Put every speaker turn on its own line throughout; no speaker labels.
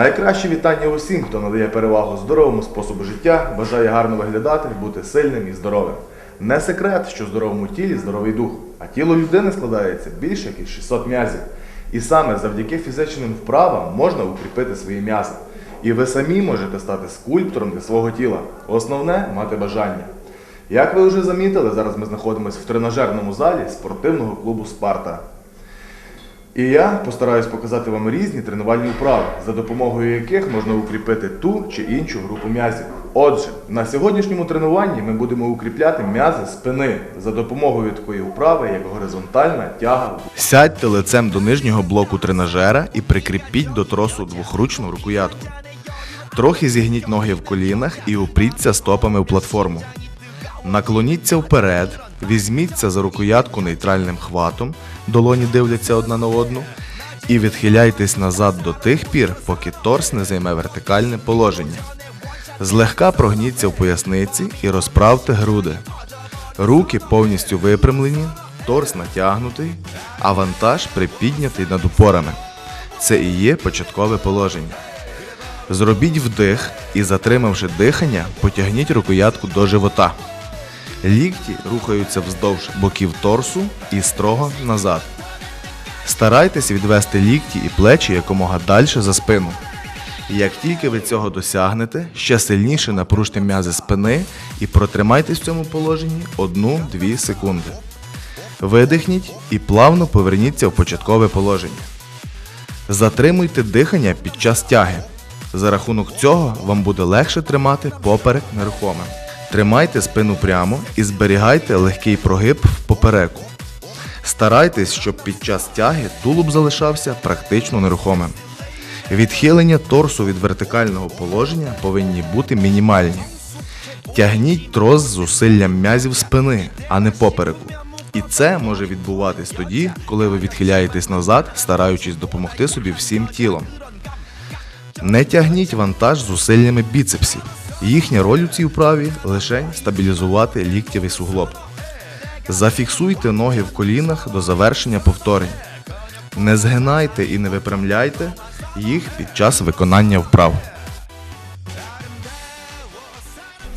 Найкраще вітання усім, хто надає перевагу здоровому способу життя, бажає гарно виглядати, бути сильним і здоровим. Не секрет, що в здоровому тілі здоровий дух, а тіло людини складається більше як із 600 м'язів. І саме завдяки фізичним вправам можна укріпити свої м'язи. І ви самі можете стати скульптором для свого тіла. Основне мати бажання. Як ви вже замітили, зараз ми знаходимося в тренажерному залі спортивного клубу Спарта. І я постараюсь показати вам різні тренувальні вправи, за допомогою яких можна укріпити ту чи іншу групу м'язів. Отже, на сьогоднішньому тренуванні ми будемо укріпляти м'язи спини за допомогою такої вправи, як горизонтальна тяга. Сядьте лицем до нижнього блоку тренажера і прикріпіть до тросу двохручну рукоятку. Трохи зігніть ноги в колінах і упріться стопами в платформу. Наклоніться вперед, візьміться за рукоятку нейтральним хватом, долоні дивляться одна на одну, і відхиляйтесь назад до тих пір, поки торс не займе вертикальне положення. Злегка прогніться в поясниці і розправте груди. Руки повністю випрямлені, торс натягнутий, а вантаж припіднятий над упорами. Це і є початкове положення. Зробіть вдих і, затримавши дихання, потягніть рукоятку до живота. Лікті рухаються вздовж боків торсу і строго назад. Старайтесь відвести лікті і плечі якомога далі за спину. Як тільки ви цього досягнете, ще сильніше напружте м'язи спини і протримайтесь в цьому положенні 1-2 секунди. Видихніть і плавно поверніться в початкове положення. Затримуйте дихання під час тяги. За рахунок цього вам буде легше тримати поперек нерухомим. Тримайте спину прямо і зберігайте легкий прогиб в попереку. Старайтесь, щоб під час тяги тулуб залишався практично нерухомим. Відхилення торсу від вертикального положення повинні бути мінімальні. Тягніть трос з зусиллям м'язів спини, а не попереку. І це може відбуватись тоді, коли ви відхиляєтесь назад, стараючись допомогти собі всім тілом. Не тягніть вантаж з зусиллями біцепсів. Їхня роль у цій вправі лише стабілізувати ліктєвий суглоб. Зафіксуйте ноги в колінах до завершення повторень. Не згинайте і не випрямляйте їх під час виконання вправ.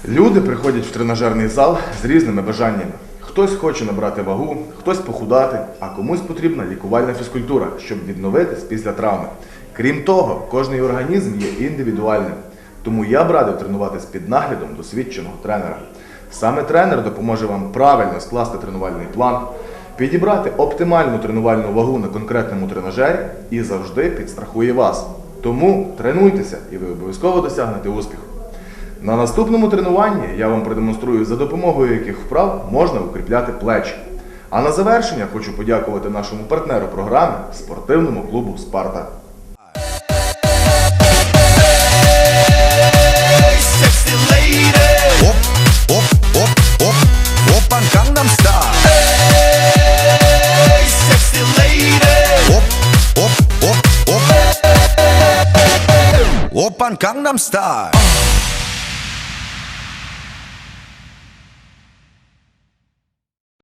Люди приходять в тренажерний зал з різними бажаннями. Хтось хоче набрати вагу, хтось похудати, а комусь потрібна лікувальна фізкультура, щоб відновитись після травми. Крім того, кожний організм є індивідуальним. Тому я б радив тренуватись під наглядом досвідченого тренера. Саме тренер допоможе вам правильно скласти тренувальний план, підібрати оптимальну тренувальну вагу на конкретному тренажері і завжди підстрахує вас. Тому тренуйтеся і ви обов'язково досягнете успіху. На наступному тренуванні я вам продемонструю, за допомогою яких вправ можна укріпляти плечі. А на завершення хочу подякувати нашому партнеру програми спортивному клубу Спарта.
오빤 강남스타일